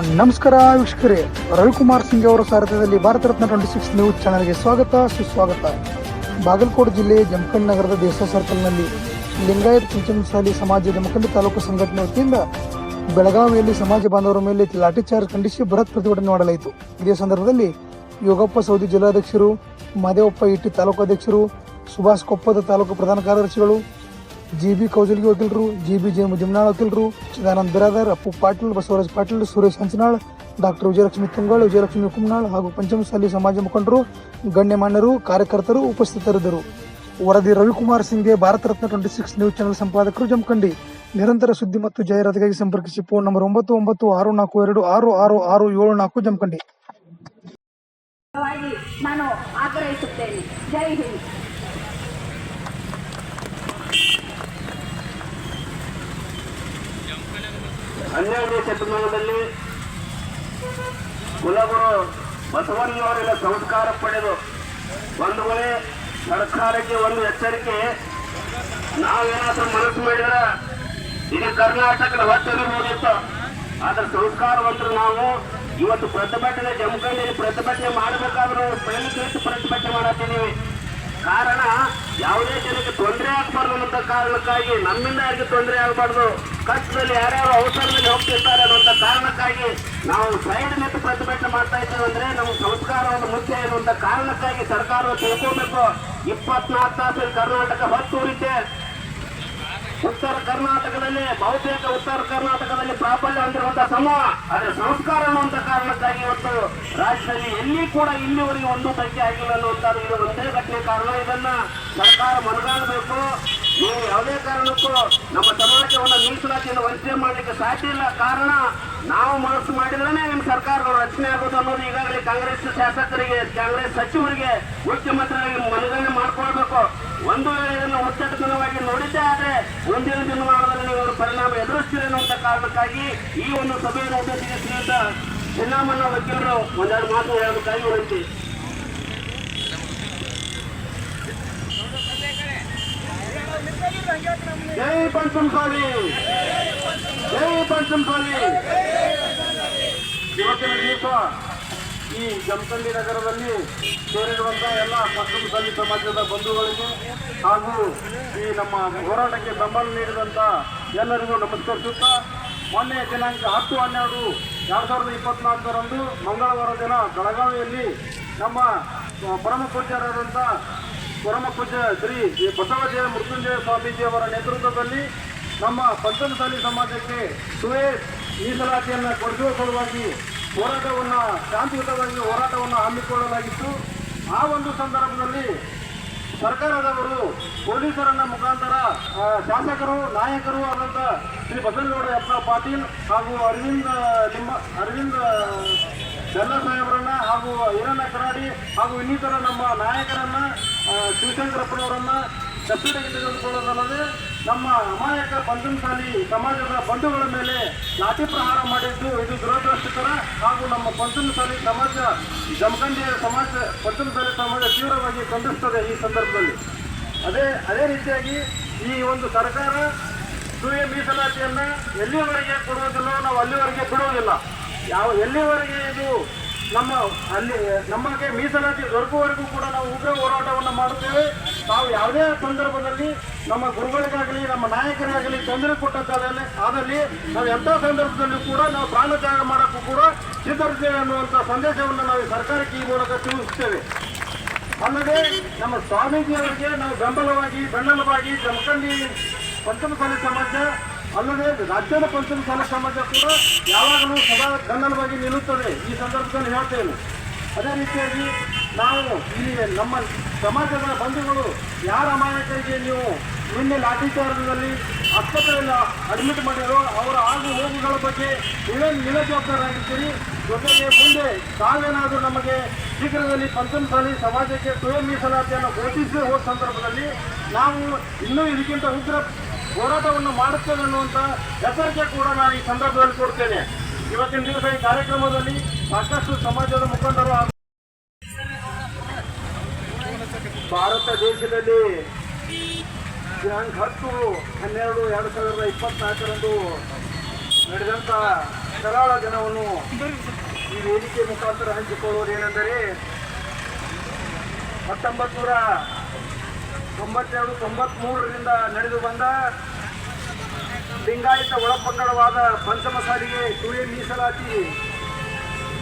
ನಮಸ್ಕಾರ ವೀಕ್ಷಕರೇ, ರವಿಕುಮಾರ್ ಸಿಂಗ್ ಅವರ ಸಾರಥ್ಯದಲ್ಲಿ Bharat Ratna twenty six news ಚಾನಲ್ಗೆ ಸ್ವಾಗತ, ಸುಸ್ವಾಗತ. ಬಾಗಲಕೋಟೆ ಜಿಲ್ಲೆ ಜಮಖಂಡ್ ನಗರದ ದೇಸ ಸರ್ಕಲ್ನಲ್ಲಿ ಲಿಂಗಾಯತ್ ಸಾಲಿ ಸಮಾಜ ಜಮಖಂಡಿ ತಾಲೂಕು ಸಂಘಟನೆ ವತಿಯಿಂದ ಬೆಳಗಾವಿಯಲ್ಲಿ ಸಮಾಜ ಬಾಂಧವರ ಮೇಲೆ ಲಾಠಿಚಾರ್ಜ್ ಖಂಡಿಸಿ ಬೃಹತ್ ಪ್ರತಿಭಟನೆ ಮಾಡಲಾಯಿತು. ಇದೇ ಸಂದರ್ಭದಲ್ಲಿ ಯೋಗಪ್ಪ ಸೌದಿ ಜಿಲ್ಲಾಧ್ಯಕ್ಷರು, ಮಾದೇವಪ್ಪ ಇಟ್ಟಿ ತಾಲೂಕು ಅಧ್ಯಕ್ಷರು, ಸುಭಾಷ್ ಕೊಪ್ಪದ ತಾಲೂಕು ಪ್ರಧಾನ ಕಾರ್ಯದರ್ಶಿಗಳು ಜಿ ಬಿ ಕೌಜಲ್ಗಿ ವಕೀಲರು, ಜಿ ಬಿ ಜೆ ಜಮ್ನಾಳ್ ವಕೀಲರು, ಚಿದಾನಂದ ಬಿರಾದರ್, ಅಪ್ಪು ಪಾಟೀಲ್, ಬಸವರಾಜ್ ಪಾಟೀಲ್, ಸುರೇಶ್ ಹಂಚನಾಳ್, ಡಾಕ್ಟರ್ ವಿಜಯಲಕ್ಷ್ಮಿ ತುಂಗಾಳ್, ವಿಜಯಲಕ್ಷ್ಮಿ ಕುಮ್ನಾಳ್ ಹಾಗೂ ಪಂಚಮಸಾಲಿ ಸಮಾಜ ಮುಖಂಡರು, ಗಣ್ಯಮಾನ್ಯರು, ಕಾರ್ಯಕರ್ತರು ಉಪಸ್ಥಿತರಿದ್ದರು. ವರದಿ Ravikumar ಸಿಂಗ್ಗೆ Bharat Ratna twenty six news channel ಸಂಪಾದಕರು Jamkhandi. ನಿರಂತರ ಸುದ್ದಿ ಮತ್ತು ಜಾಹೀರಾತಿಗಾಗಿ ಸಂಪರ್ಕಿಸಿ ಫೋನ್ ನಂಬರ್ ಒಂಬತ್ತು ಒಂಬತ್ತು ಆರು ನಾಲ್ಕು ಎರಡು ಆರು ಆರು ಆರು ಏಳು ನಾಲ್ಕು ಜಮಖಂಡಿ. ನಾನು ಆಗ್ರಹಿಸುತ್ತೇನೆ. ಜೈ ಹಿಂದ್. ಹನ್ನೆರಡನೇ ಶತಮಾನದಲ್ಲಿ ಕುಲಗುರು ಬಸವಣ್ಣವರೆಲ್ಲ ಸಂಸ್ಕಾರ ಪಡೆದು ಒಂದು ವೇಳೆ ಸರ್ಕಾರಕ್ಕೆ ಒಂದು ಎಚ್ಚರಿಕೆ. ನಾವೇನಾದ್ರೂ ಮನಸ್ಸು ಮಾಡಿದ್ರೆ ಇಡೀ ಕರ್ನಾಟಕದ ಹೊತ್ತಿರಬಹುದಿತ್ತು ಆದ್ರೆ ಸಂಸ್ಕಾರವಂತರು ನಾವು ಇವತ್ತು ಪ್ರತಿಭಟನೆ ಜಮಖಂಡಿಯಲ್ಲಿ ಪ್ರತಿಭಟನೆ ಮಾಡಬೇಕಾದ್ರೂ ಪ್ರಯತ್ನಿಸಿ ಪ್ರತಿಭಟನೆ ಮಾಡತ್ತಿದ್ದೀವಿ ಕಾರಣ ಯಾವುದೇ ಜನಕ್ಕೆ ತೊಂದರೆ ಆಗಬಾರ್ದು ಅನ್ನೋ ಕಾರಣಕ್ಕಾಗಿ ನಮ್ಮಿಂದ ಯಾರಿಗೆ ತೊಂದರೆ ಆಗಬಾರ್ದು, ಕಷ್ಟದಲ್ಲಿ ಯಾರ್ಯಾರು ಅವಸರದಲ್ಲಿ ಹೋಗ್ತಿರ್ತಾರೆ ಅನ್ನುವಂಥ ಕಾರಣಕ್ಕಾಗಿ ನಾವು ಸೈಡ್ ನಿಂತು ಪ್ರತಿಭಟನೆ ಮಾಡ್ತಾ ಇದ್ದೇವೆ ಅಂದ್ರೆ ನಮ್ಮ ಸಂಸ್ಕಾರ ಒಂದು ಮುಖ್ಯ ಇರುವಂತ ಕಾರಣಕ್ಕಾಗಿ ಸರ್ಕಾರವು ತಿಳ್ಕೊಬೇಕು. ಇಪ್ಪತ್ನಾಲ್ಕು ತಾಸಲ್ಲಿ ಕರ್ನಾಟಕ ಹೊತ್ತೂರಿತೆ ಉತ್ತರ ಕರ್ನಾಟಕದಲ್ಲಿ, ಬಹುತೇಕ ಉತ್ತರ ಕರ್ನಾಟಕದಲ್ಲಿ ಪ್ರಾಬಲ್ಯ ಹೊಂದಿರುವಂತಹ ಸಮೂಹ. ಅದರ ಸಂಸ್ಕಾರ ಅನ್ನುವಂತ ಕಾರಣಕ್ಕಾಗಿ ಇವತ್ತು ರಾಜ್ಯದಲ್ಲಿ ಎಲ್ಲಿ ಕೂಡ ಇಲ್ಲಿವರೆಗೆ ಒಂದು ಸಂಖ್ಯೆ ಆಗಿಲ್ಲ ಅನ್ನುವಂಥದ್ದು ಇದು ಒಂದೇ ಘಟನೆ ಕಾರಣ. ಇದನ್ನ ಸರ್ಕಾರ ಮನಗಾಣಬೇಕು. ನೀವು ಯಾವುದೇ ಕಾರಣಕ್ಕೂ ನಮ್ಮ ಸಮಾಜವನ್ನು ಮೀಸಲಾತಿಯನ್ನು ವಂಚನೆ ಮಾಡಲಿಕ್ಕೆ ಸಾಧ್ಯ ಇಲ್ಲ. ಕಾರಣ ನಾವು ಮನಸ್ಸು ಮಾಡಿದ್ರೆ ನಿಮ್ಮ ಸರ್ಕಾರಗಳು ರಚನೆ ಆಗೋದು ಅನ್ನೋದು ಈಗಾಗಲೇ ಕಾಂಗ್ರೆಸ್ ಶಾಸಕರಿಗೆ, ಕಾಂಗ್ರೆಸ್ ಸಚಿವರಿಗೆ ಮುಖ್ಯಮಂತ್ರಿಗಳಿಗೆ ಮನಗಣನೆ ಮಾಡ್ಕೊಳ್ಬೇಕು. ಒಂದು ವೇಳೆ ಇದನ್ನು ಒತ್ತಡತನವಾಗಿ ನೋಡಿದ್ದೇ ಆದರೆ ಮುಂದಿನ ದಿನಮಾನದಲ್ಲಿ ನೀವು ಪರಿಣಾಮ ಎದುರಿಸ್ತೀರಿ ಅನ್ನುವಂಥ ಕಾರಣಕ್ಕಾಗಿ ಈ ಒಂದು ಸಭೆಯನ್ನು ಉದ್ದೇಶಿಸಿ ಶ್ರೀಯುತ ಚಿನ್ನಮ್ಮನ ವಕೀಲರು ಒಂದೆರಡು ಮಾತು ಹೇಳಬೇಕಾಗಿ ವಿನಂತಿ. ಜೈ ಪಂಚಮಸಾಲಿ! ಜೈ ಪಂಚಮಸಾಲಿ! ಇವತ್ತಿನ ದಿವಸ ಈ ಜಮಖಂಡಿ ನಗರದಲ್ಲಿ ಸೇರಿರುವಂತಹ ಎಲ್ಲ ಪಂಚಮಸಾಲಿ ಸಮಾಜದ ಬಂಧುಗಳಿಗೆ ಹಾಗೂ ಈ ನಮ್ಮ ಹೋರಾಟಕ್ಕೆ ಬೆಂಬಲ ನೀಡಿದಂತ ಎಲ್ಲರಿಗೂ ನಮಸ್ಕರಿಸುತ್ತಾ ಮೊನ್ನೆ ದಿನಾಂಕ ಹತ್ತು ಹನ್ನೆರಡು ಎರಡು ಸಾವಿರದ ಇಪ್ಪತ್ನಾಲ್ಕರಂದು ಮಂಗಳವಾರ ದಿನ ಬೆಳಗಾವಿಯಲ್ಲಿ ನಮ್ಮ ಪರಮ ಪೂಜ್ಯರಾದಂಥ ಪರಮ ಶ್ರೀ ಬಸವದೇವ ಮೃತ್ಯುಂಜಯ ಸ್ವಾಮೀಜಿಯವರ ನೇತೃತ್ವದಲ್ಲಿ ನಮ್ಮ ಪಂಚಮಸಾಲಿ ಸಮಾಜಕ್ಕೆ ಸುವೇ ಮೀಸಲಾತಿಯನ್ನು ಕೊಡಿಸುವ ಸಲುವಾಗಿ ಹೋರಾಟವನ್ನು, ಶಾಂತಿಯುತವಾಗಿ ಹೋರಾಟವನ್ನು ಹಮ್ಮಿಕೊಳ್ಳಲಾಗಿತ್ತು. ಆ ಒಂದು ಸಂದರ್ಭದಲ್ಲಿ ಸರ್ಕಾರದವರು ಪೊಲೀಸರನ್ನ ಮುಖಾಂತರ ಶಾಸಕರು, ನಾಯಕರು ಆದಂಥ ಶ್ರೀ ಬಸವೇಗೌಡ ಪಾಟೀಲ್ ಹಾಗೂ ಅರವಿಂದ ನಿಮ್ಮ ಅರವಿಂದ ಬೆಲ್ಲ ಸಾಹೇಬರನ್ನ ಹಾಗೂ ಈರಣ್ಣ ಕರಾಡಿ ಹಾಗೂ ಇನ್ನಿತರ ನಮ್ಮ ನಾಯಕರನ್ನ ಶಿವಶಂಕರಪ್ಪನವರನ್ನ ಕಸ್ಟಡಿಗೆ ತೆಗೆದುಕೊಳ್ಳೋದಲ್ಲದೆ ನಮ್ಮ ಅಮಾಯಕ ಬಂಧನಶಾಲಿ ಸಮಾಜದ ಬಂಧುಗಳ ಮೇಲೆ ಲಾಠಿ ಪ್ರಹಾರ ಮಾಡಿದ್ದು ಇದು ದುರದೃಷ್ಟಕರ ಹಾಗೂ ನಮ್ಮ ಪಂಚಮಸಾಲಿ ಸಮಾಜ, ಜಮಖಂಡಿಯ ಸಮಾಜ ಪಂಚಮಸಾಲಿ ಸಮಾಜ ತೀವ್ರವಾಗಿ ಖಂಡಿಸ್ತದೆ ಈ ಸಂದರ್ಭದಲ್ಲಿ. ಅದೇ ಅದೇ ರೀತಿಯಾಗಿ ಈ ಒಂದು ಸರ್ಕಾರ ಸೂರ್ಯ ಮೀಸಲಾತಿಯನ್ನು ಎಲ್ಲಿವರೆಗೆ ಕೊಡುವುದಿಲ್ಲ ನಾವು ಅಲ್ಲಿವರೆಗೆ ಬಿಡುವುದಿಲ್ಲ ಯಾವ, ಎಲ್ಲಿವರೆಗೆ ಇದು ನಮ್ಮ, ಅಲ್ಲಿ, ನಮಗೆ ಮೀಸಲಾತಿ ದೊರಕುವವರೆಗೂ ಕೂಡ ನಾವು ಉಗ್ರ ಹೋರಾಟವನ್ನು ಮಾಡುತ್ತೇವೆ. ನಾವು ಯಾವುದೇ ಸಂದರ್ಭದಲ್ಲಿ ನಮ್ಮ ಗುರುಗಳಿಗಾಗಲಿ, ನಮ್ಮ ನಾಯಕರಿಗಾಗಲಿ ತೊಂದರೆ ಕೊಟ್ಟಂತಾದಲ್ಲಿ ಆದಲ್ಲಿ ನಾವು ಎಂಥ ಸಂದರ್ಭದಲ್ಲಿ ಕೂಡ ನಾವು ಪ್ರಾಣತ್ಯಾಗ ಮಾಡೋಕ್ಕೂ ಕೂಡ ಸಿದ್ಧರಿದ್ದೇವೆ ಅನ್ನುವಂಥ ಸಂದೇಶವನ್ನು ನಾವು ಸರ್ಕಾರಕ್ಕೆ ಈ ಮೂಲಕ ತಿಳಿಸುತ್ತೇವೆ. ಅಲ್ಲದೆ ನಮ್ಮ ಸ್ವಾಮೀಜಿಯವರಿಗೆ ನಾವು ಬೆಂಬಲವಾಗಿ ಬೆಂಬಲವಾಗಿ ಜಮಖಂಡಿ ಪಂಚಮಸಾಲಿ ಸಮಾಜ, ಅಲ್ಲದೆ ರಾಜ್ಯದ ಪಂಚಮಸಾಲಿ ಸಮಾಜ ಕೂಡ ಯಾವಾಗಲೂ ಸದಾ ಬೆನ್ನೆಲುಬಾಗಿ ನಿಲ್ಲುತ್ತದೆ. ಈ ಸಂದರ್ಭದಲ್ಲಿ ಹೇಳ್ತೇನೆ. ಅದೇ ರೀತಿಯಾಗಿ ನಾವು ಇಲ್ಲಿ ನಮ್ಮ ಸಮಾಜದ ಬಂಧುಗಳು. ಯಾರ ಮಾಯಕರಿಗೆ ನೀವು ನಿನ್ನೆ ಲಾಠೀಚಾರದಲ್ಲಿ ಆಸ್ಪತ್ರೆಯಲ್ಲಿ ಅಡ್ಮಿಟ್ ಮಾಡಿರೋ ಅವರ ಆಗು ಹೋಗುಗಳ ಬಗ್ಗೆ ನೀವೇ ನಿಲ ಜವಾಬ್ದಾರಾಗಿರ್ತೀರಿ ಜೊತೆಗೆ ಮುಂದೆ ತಾವೇನಾದರೂ ನಮಗೆ ಶೀಘ್ರದಲ್ಲಿ ಪಂಚಮಸಾಲಿ ಸಮಾಜಕ್ಕೆ ಸ್ವಯಂ ಮೀಸಲಾತಿಯನ್ನು ಘೋಷಿಸಿ ಹೋದ ಸಂದರ್ಭದಲ್ಲಿ ನಾವು ಇನ್ನೂ ಇದಕ್ಕಿಂತ ಉಗ್ರ ಹೋರಾಟವನ್ನು ಮಾಡುತ್ತೇವೆ ಅನ್ನುವಂಥ ಎಚ್ಚರಿಕೆ ಕೂಡ ನಾನು ಈ ಸಂದರ್ಭದಲ್ಲಿ ಕೊಡ್ತೇನೆ. ಇವತ್ತಿನ ದಿವಸ ಈ ಕಾರ್ಯಕ್ರಮದಲ್ಲಿ ಸಾಕಷ್ಟು ಸಮಾಜದ ಮುಖಂಡರು ಭಾರತ ದೇಶದಲ್ಲಿ ದಿನಾಂಕ ಹತ್ತು ಹನ್ನೆರಡು ಎರಡು ಸಾವಿರದ ಇಪ್ಪತ್ನಾಲ್ಕರಂದು ನಡೆದಂಥ ಕರಾಳ ದಿನವನ್ನು ಈ ವೇದಿಕೆ ಮುಖಾಂತರ ಹಂಚಿಕೊಳ್ಳುವುದೇನೆಂದರೆ ಹತ್ತೊಂಬತ್ತು ನೂರ ತೊಂಬತ್ತೆರಡು, ತೊಂಬತ್ಮೂರರಿಂದ ನಡೆದು ಬಂದ ಲಿಂಗಾಯತ ಒಳಪಂಗಡವಾದ ಪಂಚಮಸಾಲಿಗೆ ಸುಳಿಯ ಮೀಸಲಾತಿ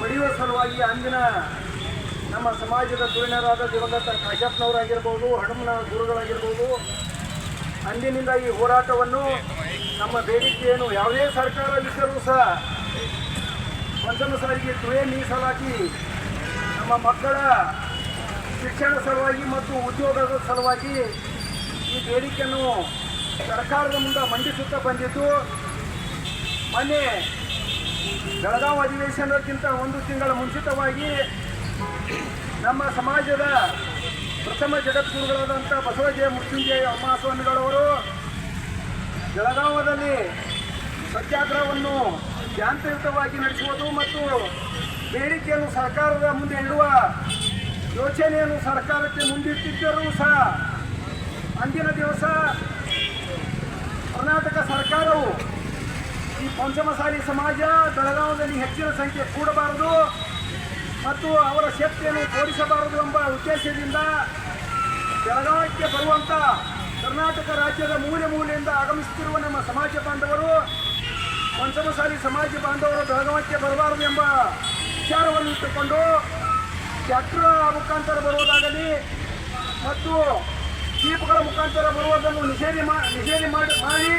ಪಡೆಯುವ ಸಲುವಾಗಿ ಅಂದಿನ ನಮ್ಮ ಸಮಾಜದ ಧುರೀಣರಾದ ದಿವಂಗತ ಕಾಶಪ್ಪನವರಾಗಿರ್ಬೋದು ಹಣಮನ ಗುರುಗಳಾಗಿರ್ಬೋದು, ಅಂದಿನಿಂದ ಈ ಹೋರಾಟವನ್ನು ನಮ್ಮ ಬೇಡಿಕೆಯನ್ನು ಯಾವುದೇ ಸರ್ಕಾರ ಇದ್ದರೂ ಸಹ ಪಂಚಮ ಸಾರಿಗೆ ತುಳೆ ಮೀಸಲಾಗಿ ನಮ್ಮ ಮಕ್ಕಳ ಶಿಕ್ಷಣ ಸಲುವಾಗಿ ಮತ್ತು ಉದ್ಯೋಗದ ಸಲುವಾಗಿ ಈ ಬೇಡಿಕೆಯನ್ನು ಸರ್ಕಾರದ ಮುಂದೆ ಮಂಡಿಸುತ್ತಾ ಬಂದಿದ್ದು, ಮೊನ್ನೆ ಬೆಳಗಾವಿ ಅಧಿವೇಶನಕ್ಕಿಂತ ಒಂದು ತಿಂಗಳ ಮುಂಚಿತವಾಗಿ ನಮ್ಮ ಸಮಾಜದ ಪ್ರಥಮ ಜಗದ್ಗುರುಗಳಾದಂಥ ಬಸವಜಯ ಮೃತ್ಯುಂಜಯ ಅಮ್ಮಾಸ್ವಾಮಿಗಳವರು ಬೆಳಗಾವದಲ್ಲಿ ಸತ್ಯಾಗ್ರಹವನ್ನು ಶಾಂತಿಯುತವಾಗಿ ನಡೆಸುವುದು ಮತ್ತು ಬೇಡಿಕೆಯನ್ನು ಸರ್ಕಾರದ ಮುಂದೆ ಇಡುವ ಯೋಚನೆಯನ್ನು ಸರ್ಕಾರಕ್ಕೆ ಮುಂದಿಟ್ಟಿದ್ದರೂ ಸಹ ಅಂದಿನ ದಿವಸ ಕರ್ನಾಟಕ ಸರ್ಕಾರವು ಈ ಪಂಚಮಸಾಲಿ ಸಮಾಜ ಬೆಳಗಾವದಲ್ಲಿ ಹೆಚ್ಚಿನ ಸಂಖ್ಯೆ ಕೂಡಬಾರದು. ಮತ್ತು ಅವರ ಶಕ್ತಿಯನ್ನು ತೋರಿಸಬಾರದು ಎಂಬ ಉದ್ದೇಶದಿಂದ ಬೆಳಗಾವಿಗೆ ಬರುವಂತ ಕರ್ನಾಟಕ ರಾಜ್ಯದ ಮೂಲೆ ಮೂಲೆಯಿಂದ ಆಗಮಿಸುತ್ತಿರುವ ನಮ್ಮ ಸಮಾಜ ಬಾಂಧವರು ಪಂಚಮಸಾಲಿ ಸಮಾಜ ಬಾಂಧವರು ಬೆಳಗಾವಿಗೆ ಬರಬಾರದು ಎಂಬ ವಿಚಾರವನ್ನು ಇಟ್ಟುಕೊಂಡು ಚಕ್ರ ಮುಖಾಂತರ ಬರುವುದಾಗಲಿ ಮತ್ತು ದೀಪಗಳ ಮುಖಾಂತರ ಬರುವುದನ್ನು ನಿಷೇಧ ನಿಷೇಧ ಮಾಡಿ ಮಾಡಿ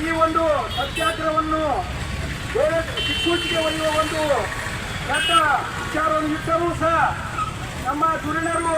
ಈ ಒಂದು ಸತ್ಯಾಗ್ರಹವನ್ನು ಬೇರೆ ದಿಕ್ಕೂಚಿಗೆ ಒಯ್ಯುವ ಒಂದು ದೊಡ್ಡ ವಿಚಾರವನ್ನು ಇಟ್ಟರೂ ಸಹ ನಮ್ಮ ಧುರೀಣರು.